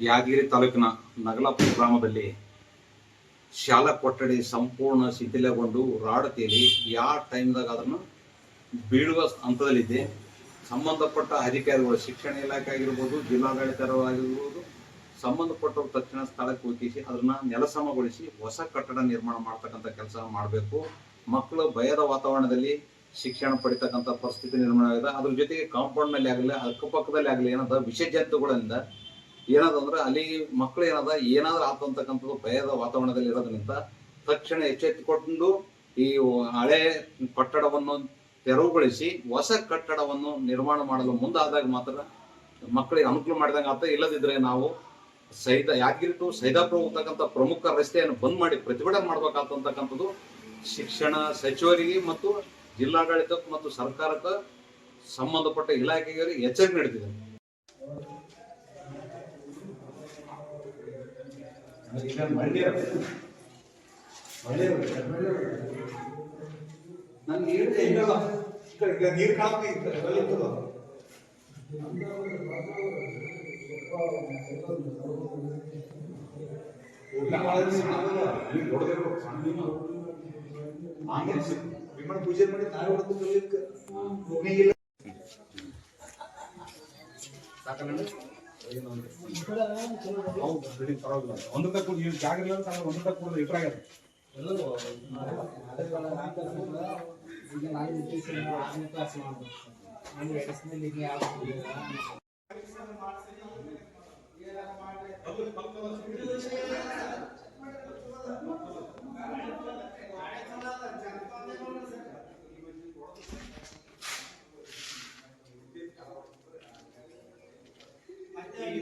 ಯಾದಗಿರಿ ತಾಲೂಕಿನ ನಗಲಾಪುರ ಗ್ರಾಮದಲ್ಲಿ ಶಾಲಾ ಕೊಠಡಿ ಸಂಪೂರ್ಣ ಶಿಥಿಲಗೊಂಡು ರಾಡ್ ಯಾವ ಟೈಮ್ದಾಗ ಅದನ್ನು ಬೀಳುವ ಹಂತದಲ್ಲಿದೆ. ಸಂಬಂಧಪಟ್ಟ ಅಧಿಕಾರಿಗಳು ಶಿಕ್ಷಣ ಇಲಾಖೆ ಆಗಿರ್ಬೋದು ಜಿಲ್ಲಾಡಳಿತವಾಗಿರ್ಬೋದು ಸಂಬಂಧಪಟ್ಟವ್ರು ತಕ್ಷಣ ಸ್ಥಳಕ್ಕೆ ಹೋಗಿಸಿ ಅದನ್ನ ನೆಲಸಮಗೊಳಿಸಿ ಹೊಸ ಕಟ್ಟಡ ನಿರ್ಮಾಣ ಮಾಡ್ತಕ್ಕಂಥ ಕೆಲಸ ಮಾಡಬೇಕು. ಮಕ್ಕಳು ಭಯದ ವಾತಾವರಣದಲ್ಲಿ ಶಿಕ್ಷಣ ಪಡಿತಕ್ಕಂಥ ಪರಿಸ್ಥಿತಿ ನಿರ್ಮಾಣ ಆಗಿದೆ. ಅದ್ರ ಜೊತೆಗೆ ಕಾಂಪೌಂಡ್ನಲ್ಲಿ ಆಗಲಿ ಅಕ್ಕಪಕ್ಕದಲ್ಲಿ ಆಗಲಿ ಏನದ ವಿಷ ಜಂತುಗಳಿಂದ ಏನದಂದ್ರೆ ಅಲ್ಲಿ ಮಕ್ಕಳು ಏನದ, ಏನಾದ್ರೂ ಆತಂತಕ್ಕಂಥದ್ದು ಭಯದ ವಾತಾವರಣದಲ್ಲಿ ಇರೋದ್ರಿಂದ ತಕ್ಷಣ ಎಚ್ಚೆತ್ತುಕೊಂಡು ಈ ಹಳೆ ಕಟ್ಟಡವನ್ನು ತೆರವುಗೊಳಿಸಿ ಹೊಸ ಕಟ್ಟಡವನ್ನು ನಿರ್ಮಾಣ ಮಾಡಲು ಮುಂದಾದಾಗ ಮಾತ್ರ ಮಕ್ಕಳಿಗೆ ಅನುಕೂಲ ಮಾಡಿದಂಗೆ ಆತ ಇಲ್ಲದಿದ್ರೆ ನಾವು ಸೈದ, ಯಾದಗಿರಿ ಟು ಸೈದಾಪುರ ಹೋಗ್ತಕ್ಕಂಥ ಪ್ರಮುಖ ರಸ್ತೆಯನ್ನು ಬಂದ್ ಮಾಡಿ ಪ್ರತಿಭಟನೆ ಮಾಡ್ಬೇಕಾಗ್ತಕ್ಕಂಥದ್ದು ಶಿಕ್ಷಣ ಸಚಿವರಿಗೆ ಮತ್ತು ಜಿಲ್ಲಾಡಳಿತಕ್ಕೆ ಮತ್ತು ಸರ್ಕಾರಕ್ಕೆ ಸಂಬಂಧಪಟ್ಟ ಇಲಾಖೆಗಳಿಗೆ ಎಚ್ಚರಿಕೆ ನೀಡುತ್ತಿದೆ ದೊಡ್ಡದಿರ್ಬೇಕು, ಸಣ್ಣ ಮೀನು. ಆಮೇಲೆ ಸಿ- ವಿಮಾನ ಪೂಜೆ ಮಾಡಿ ತಾಯಿ ಹೊಡೆದು ಕಲಿಯಕ್ಕೆ ಒಂದಕ್ಕೆ ಕೂಡ ಇಲ್ಲಿ ಜಾಗ ಇಲ್ಲ ಅಂತ ಒಂದಕ್ಕೆ ಕೂಡ ಇಟ್ರೆ ಆಗ್ಯದ.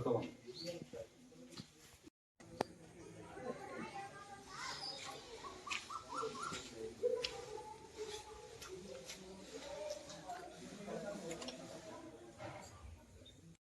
方は。